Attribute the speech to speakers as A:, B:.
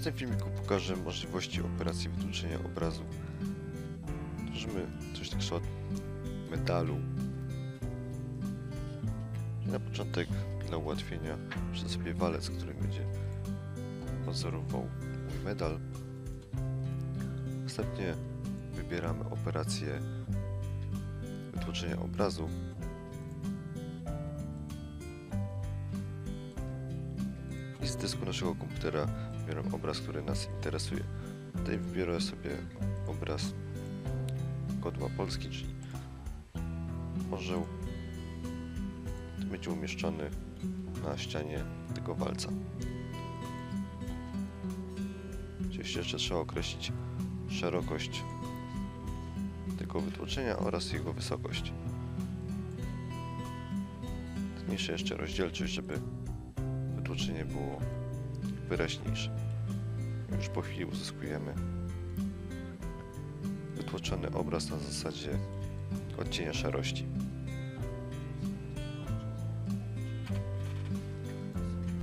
A: W tym filmiku pokażę możliwości operacji wytłuczenia obrazu. Tworzymy coś tak od metalu. I na początek dla ułatwienia piszę sobie walec, który będzie pozorował mój medal. Następnie wybieramy operację wytłoczenia obrazu. I z dysku naszego komputera wybieram obraz, który nas interesuje. Tutaj wybiorę sobie obraz Kodła Polski, czyli. To będzie umieszczony na ścianie tego walca. Oczywiście jeszcze trzeba określić szerokość tego wytłoczenia oraz jego wysokość. Zmniejszę jeszcze rozdzielczość, żeby wytłoczenie było wyraźniejsze. Już po chwili uzyskujemy wytłoczony obraz na zasadzie odcienia szarości.